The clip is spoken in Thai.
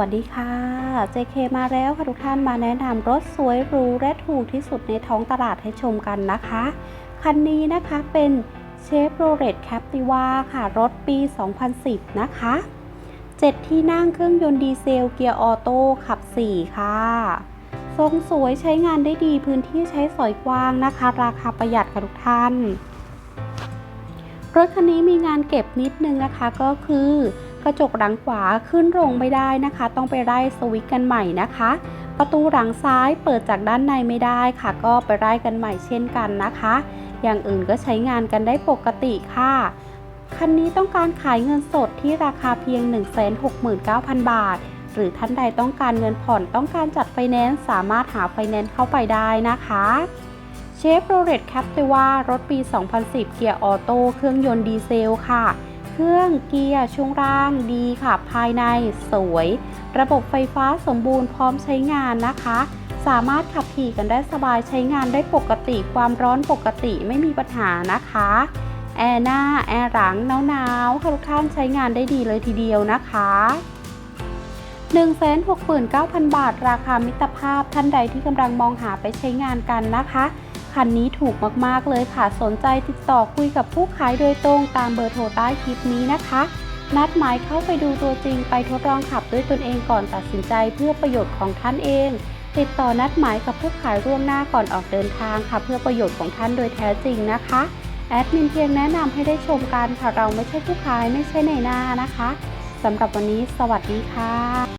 วัสดีค่ะ JK มาแล้วค่ะทุกท่านมาแนะนำรถสวยหรูและถูกที่สุดในท้องตลาดให้ชมกันนะคะ คันนี้นะคะเป็นเชฟโรเลตแคปติว่าค่ะ รถปี 2010 นะคะ 7 ที่นั่งเครื่องยนต์ดีเซลเกียร์ออโต้ขับ 4 ค่ะ ทรงสวยใช้งานได้ดีพื้นที่ใช้สอยกว้างนะคะ ราคาประหยัดค่ะทุกท่าน รถคันนี้มีงานเก็บนิดนึงนะคะก็คือ กระจกหลังขวาขึ้นลงไม่ได้นะคะ ต้องไปไล่สวิตช์กันใหม่นะคะ ประตูหลังซ้ายเปิดจากด้านในไม่ได้ค่ะ ก็ไปไล่กันใหม่เช่นกันนะคะ อย่างอื่นก็ใช้งานกันได้ปกติค่ะคันนี้ต้องการขายเงินสดที่ราคาเพียง 169,000 บาท หรือท่านใดต้องการเงินผ่อนต้องการจัดไฟแนนซ์สามารถหาไฟแนนซ์เข้าไปได้นะคะเชฟโรเลตแคปติว่ารถปี 2010 เกียร์ออโต้เครื่องยนต์ดีเซลค่ะ เครื่องเกียร์ช่วงล่างดีค่ะ ภายในสวย ระบบไฟฟ้าสมบูรณ์พร้อมใช้งานนะคะ สามารถขับขี่กันได้สบายใช้งานได้ปกติความร้อนปกติไม่มีปัญหานะคะ แอร์หน้า แอร์หลังหนาวๆค่ะทุกท่านใช้งานได้ดีเลยทีเดียวนะคะ169,000 บาท ราคามิตรภาพท่านใดที่กำลังมองหาไปใช้งานกันนะคะ คันนี้ถูกมากๆเลยค่ะ สนใจติดต่อคุยกับผู้ขายโดยตรงตามเบอร์โทรใต้คลิปนี้นะคะ นัดหมายเข้าไปดูตัวจริงไปทดลองขับด้วยตนเองก่อนตัดสินใจเพื่อประโยชน์ของท่านเอง ติดต่อนัดหมายกับผู้ขายร่วมหน้าก่อนออกเดินทางค่ะ เพื่อประโยชน์ของท่านโดยแท้จริงนะคะแอดมินเพียงแนะนำให้ได้ชมกันค่ะเราไม่ใช่ผู้ขายไม่ใช่ในหน้านะคะสำหรับวันนี้สวัสดีค่ะ